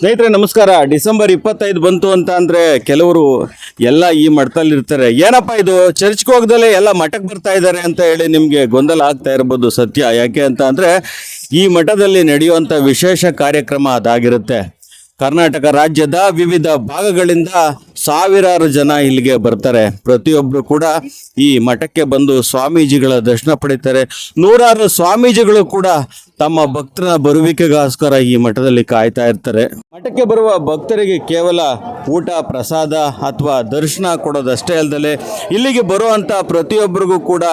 ಸ್ನೇಹಿತರೆ, ನಮಸ್ಕಾರ. ಡಿಸೆಂಬರ್ ಇಪ್ಪತ್ತೈದು ಬಂತು ಅಂತ ಅಂದ್ರೆ ಕೆಲವರು ಎಲ್ಲ ಈ ಮಠದಲ್ಲಿ ಇರ್ತಾರೆ ಏನಪ್ಪ ಇದು? ಚರ್ಚ್ಗೆ ಹೋಗ್ದಲೆ ಎಲ್ಲ ಮಠಕ್ಕೆ ಬರ್ತಾ ಇದ್ದಾರೆ ಅಂತ ಹೇಳಿ ನಿಮಗೆ ಗೊಂದಲ ಆಗ್ತಾ ಇರ್ಬೋದು ಸತ್ಯ. ಯಾಕೆ ಅಂತ ಅಂದ್ರೆ ಈ ಮಠದಲ್ಲಿ ನಡೆಯುವಂಥ ವಿಶೇಷ ಕಾರ್ಯಕ್ರಮ ಅದಾಗಿರುತ್ತೆ. ಕರ್ನಾಟಕ ರಾಜ್ಯದ ವಿವಿಧ ಭಾಗಗಳಿಂದ ಸಾವಿರಾರು ಜನ ಇಲ್ಲಿಗೆ ಬರ್ತಾರೆ. ಪ್ರತಿಯೊಬ್ಬರು ಕೂಡ ಈ ಮಠಕ್ಕೆ ಬಂದು ಸ್ವಾಮೀಜಿಗಳ ದರ್ಶನ ಪಡಿತಾರೆ. ನೂರಾರು ಸ್ವಾಮೀಜಿಗಳು ಕೂಡ ತಮ್ಮ ಭಕ್ತರ ಬರುವಿಕೆಗೋಸ್ಕರ ಈ ಮಠದಲ್ಲಿ ಕಾಯ್ತಾ ಇರ್ತಾರೆ. ಮಠಕ್ಕೆ ಬರುವ ಭಕ್ತರಿಗೆ ಕೇವಲ ಊಟ, ಪ್ರಸಾದ ಅಥವಾ ದರ್ಶನ ಕೊಡೋದಷ್ಟೇ ಅಲ್ಲದೆ ಇಲ್ಲಿಗೆ ಬರುವಂಥ ಪ್ರತಿಯೊಬ್ಬರಿಗೂ ಕೂಡ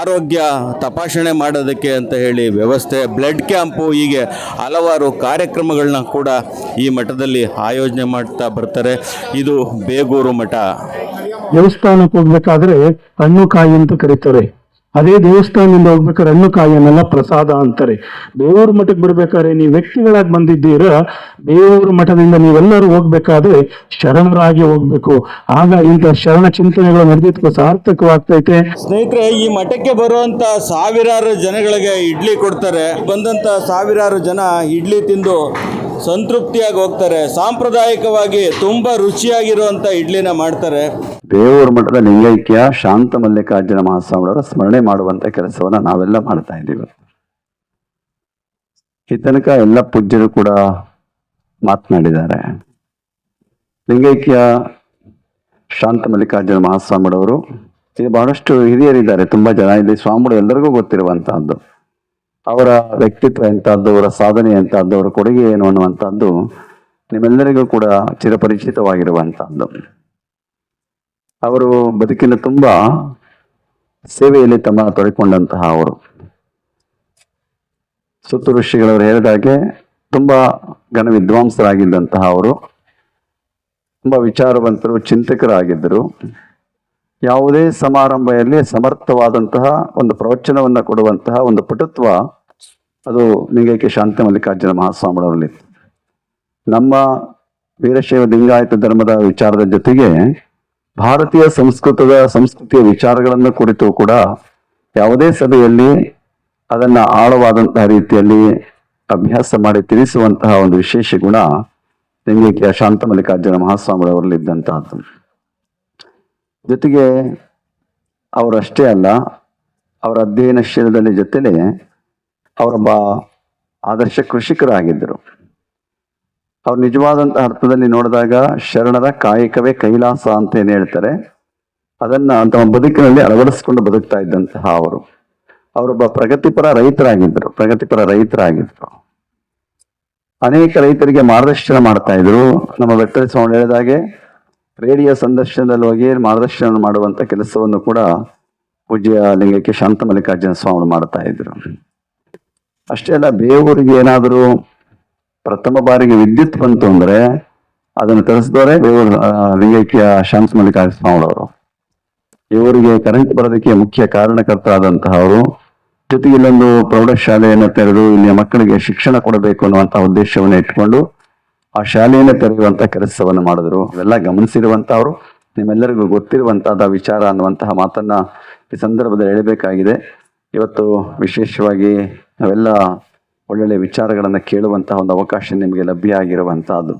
ಆರೋಗ್ಯ ತಪಾಸಣೆ ಮಾಡೋದಕ್ಕೆ ಅಂತ ಹೇಳಿ ವ್ಯವಸ್ಥೆ, ಬ್ಲಡ್ ಕ್ಯಾಂಪು ಹೀಗೆ ಹಲವಾರು ಕಾರ್ಯಕ್ರಮಗಳನ್ನ ಕೂಡ ಈ ಮಠದಲ್ಲಿ ಆಯೋಜನೆ ಮಾಡ್ತಾ ಬರ್ತಾರೆ. ಇದು ಬೇಗೂರು ಮಠ. ದೇವಸ್ಥಾನಕ್ಕೆ ಹೋಗ್ಬೇಕಾದ್ರೆ ಹಣ್ಣು ಕಾಯಿ ಅಂತ ಕರೀತಾರೆ. ಅದೇ ದೇವಸ್ಥಾನದಿಂದ ಹೋಗ್ಬೇಕಾದ್ರೆ ಹಣ್ಣು ಕಾಯಿಯನ್ನೆಲ್ಲ ಪ್ರಸಾದ ಅಂತಾರೆ. ಬೇವೂರು ಮಠಕ್ಕೆ ಬಿಡ್ಬೇಕಾದ್ರೆ ನೀವು ವ್ಯಕ್ತಿಗಳಾಗಿ ಬಂದಿದ್ದೀರ ಬೇವೂರು ಮಠದಿಂದ ನೀವೆಲ್ಲರೂ ಹೋಗ್ಬೇಕಾದ್ರೆ ಶರಣರಾಗಿ ಹೋಗ್ಬೇಕು. ಆಗ ಇಂಥ ಶರಣ ಚಿಂತನೆಗಳು ನಡೆದಿದ್ದಕ್ಕೂ ಸಾರ್ಥಕವಾಗ್ತೈತೆ. ಸ್ನೇಹಿತರೆ ಈ ಮಠಕ್ಕೆ ಬರುವಂತ ಸಾವಿರಾರು ಜನಗಳಿಗೆ ಇಡ್ಲಿ ಕೊಡ್ತಾರೆ. ಬಂದಂತ ಸಾವಿರಾರು ಜನ ಇಡ್ಲಿ ತಿಂದು ಸಂತೃಪ್ತಿಯಾಗಿ ಹೋಗ್ತಾರೆ. ಸಾಂಪ್ರದಾಯಿಕವಾಗಿ ತುಂಬಾ ರುಚಿಯಾಗಿರುವಂತ ಇಡ್ಲಿನ ಮಾಡ್ತಾರೆ. ಬೇವೂರು ಮಠದ ಲಿಂಗೈಕ್ಯ ಶಾಂತ ಮಲ್ಲಿಕಾರ್ಜುನ ಮಹಾಸ್ವಾಮಿಯವರ ಸ್ಮರಣೆ ಮಾಡುವಂತ ಕೆಲಸವನ್ನ ನಾವೆಲ್ಲ ಮಾಡ್ತಾ ಇದ್ದೀವಿ. ಈ ತನಕ ಎಲ್ಲ ಪೂಜ್ಯರು ಕೂಡ ಮಾತನಾಡಿದ್ದಾರೆ. ಲಿಂಗೈಕ್ಯ ಶಾಂತ ಮಲ್ಲಿಕಾರ್ಜುನ ಮಹಾಸ್ವಾಮಿಗಳವರು, ಇಲ್ಲಿ ಬಹಳಷ್ಟು ಹಿರಿಯರಿದ್ದಾರೆ, ತುಂಬಾ ಜನ. ಇಲ್ಲಿ ಸ್ವಾಮಿಗಳು ಎಲ್ಲರಿಗೂ ಗೊತ್ತಿರುವಂತಹದ್ದು. ಅವರ ವ್ಯಕ್ತಿತ್ವ ಎಂಥದ್ದು, ಅವರ ಸಾಧನೆ ಎಂತಹದ್ದು ಅವರ ಕೊಡುಗೆ ಏನು ಅನ್ನುವಂಥದ್ದು ನಿಮ್ಮೆಲ್ಲರಿಗೂ ಕೂಡ ಚಿರಪರಿಚಿತವಾಗಿರುವಂಥದ್ದು. ಅವರು ಬದುಕಿನ ತುಂಬ ಸೇವೆಯಲ್ಲಿ ತಮ್ಮ ತೊಡಕೊಂಡಂತಹ ಅವರು. ಸುತ್ತು ಋಷಿಗಳವರು ಹೇಳಿದಾಗೆ ತುಂಬ ಘನ ವಿದ್ವಾಂಸರಾಗಿದ್ದಂತಹ ಅವರು, ತುಂಬ ವಿಚಾರವಂತರು, ಚಿಂತಕರಾಗಿದ್ದರು. ಯಾವುದೇ ಸಮಾರಂಭದಲ್ಲಿ ಸಮರ್ಥವಾದಂತಹ ಒಂದು ಪ್ರವಚನವನ್ನು ಕೊಡುವಂತಹ ಒಂದು ಪಟುತ್ವ ಅದು ಲಿಂಗೈಕ್ಯ ಶಾಂತಿ ಮಲ್ಲಿಕಾರ್ಜುನ ಮಹಾಸ್ವಾಮಿಗಳಲ್ಲಿ ನಮ್ಮ ವೀರಶೈವ ಲಿಂಗಾಯತ ಧರ್ಮದ ವಿಚಾರದ ಜೊತೆಗೆ ಭಾರತೀಯ ಸಂಸ್ಕೃತದ ಸಂಸ್ಕೃತಿಯ ವಿಚಾರಗಳನ್ನು ಕುರಿತು ಕೂಡ ಯಾವುದೇ ಸಭೆಯಲ್ಲಿ ಅದನ್ನು ಆಳವಾದಂತಹ ರೀತಿಯಲ್ಲಿ ಅಭ್ಯಾಸ ಮಾಡಿ ತಿಳಿಸುವಂತಹ ಒಂದು ವಿಶೇಷ ಗುಣ ಲಿಂಗೈಕ್ಯ ಶಾಂತ ಮಲ್ಲಿಕಾರ್ಜುನ ಮಹಾಸ್ವಾಮಿಗಳವರಲ್ಲಿ ಇದ್ದಂತಹದ್ದು ಜೊತೆಗೆ ಅವರಷ್ಟೇ ಅಲ್ಲ, ಅವರ ಅಧ್ಯಯನಶೀಲದಲ್ಲಿ ಜೊತೆಲೆ ಅವರೊಬ್ಬ ಆದರ್ಶ ಕೃಷಿಕರಾಗಿದ್ದರು. ಅವ್ರು ನಿಜವಾದಂಥ ಅರ್ಥದಲ್ಲಿ ನೋಡಿದಾಗ ಶರಣರ ಕಾಯಕವೇ ಕೈಲಾಸ ಅಂತ ಏನು ಹೇಳ್ತಾರೆ. ಅದನ್ನ ತಮ್ಮ ಬದುಕಿನಲ್ಲಿ ಅಳವಡಿಸ್ಕೊಂಡು ಬದುಕ್ತಾ ಇದ್ದಂತಹ ಅವರು. ಅವರೊಬ್ಬ ಪ್ರಗತಿಪರ ರೈತರಾಗಿದ್ದರು ಪ್ರಗತಿಪರ ರೈತರಾಗಿದ್ದರು. ಅನೇಕ ರೈತರಿಗೆ ಮಾರ್ಗದರ್ಶನ ಮಾಡ್ತಾ ಇದ್ರು. ನಮ್ಮ ಬೆಟ್ಟದ ಸ್ವಾಮಿ ಹೇಳಿದಾಗೆ ರೇಡಿಯೋ ಸಂದರ್ಶನದಲ್ಲಿ ಹೋಗಿ ಮಾರ್ಗದರ್ಶನ ಮಾಡುವಂತ ಕೆಲಸವನ್ನು ಕೂಡ ಪೂಜ್ಯ ಲಿಂಗಕ್ಕೆ ಶಾಂತ ಮಲ್ಲಿಕಾರ್ಜುನ ಸ್ವಾಮಿ ಮಾಡ್ತಾ ಇದ್ರು. ಅಷ್ಟೇ ಅಲ್ಲ, ಬೇವೂರಿಗೆ ಏನಾದರೂ ಪ್ರಥಮ ಬಾರಿಗೆ ವಿದ್ಯುತ್ ಬಂತು ಅಂದ್ರೆ ಅದನ್ನು ತರಿಸಿದವರೇ ಬೇವೂರು ಲಿಂಗೈಕ್ಯ ಶಾಂತ ಮಲ್ಲಿಕಾರ್ಜುನ ಸ್ವಾಮಿಗಳವರು. ಇವರಿಗೆ ಕರೆಂಟ್ ಬರೋದಕ್ಕೆ ಮುಖ್ಯ ಕಾರಣಕರ್ತರಾದಂತಹ ಅವರು ಜೊತೆಗೆ ಇಲ್ಲೊಂದು ಪ್ರೌಢಶಾಲೆಯನ್ನು ತೆರೆದು ಇಲ್ಲಿಯ ಮಕ್ಕಳಿಗೆ ಶಿಕ್ಷಣ ಕೊಡಬೇಕು ಅನ್ನುವಂತಹ ಉದ್ದೇಶವನ್ನು ಇಟ್ಕೊಂಡು ಆ ಶಾಲೆಯನ್ನು ತೆರೆಯುವಂತ ಕೆಲಸವನ್ನು ಮಾಡಿದ್ರು. ಇವೆಲ್ಲ ಗಮನಿಸಿರುವಂಥವರು ನಿಮ್ಮೆಲ್ಲರಿಗೂ ಗೊತ್ತಿರುವಂತಹ ವಿಚಾರ ಅನ್ನುವಂತಹ ಮಾತನ್ನ ಈ ಸಂದರ್ಭದಲ್ಲಿ ಹೇಳಬೇಕಾಗಿದೆ. ಇವತ್ತು ವಿಶೇಷವಾಗಿ ನಾವೆಲ್ಲ ಒಳ್ಳೊಳ್ಳೆ ವಿಚಾರಗಳನ್ನು ಕೇಳುವಂತಹ ಒಂದು ಅವಕಾಶ ನಿಮಗೆ ಲಭ್ಯ ಆಗಿರುವಂತಹದ್ದು.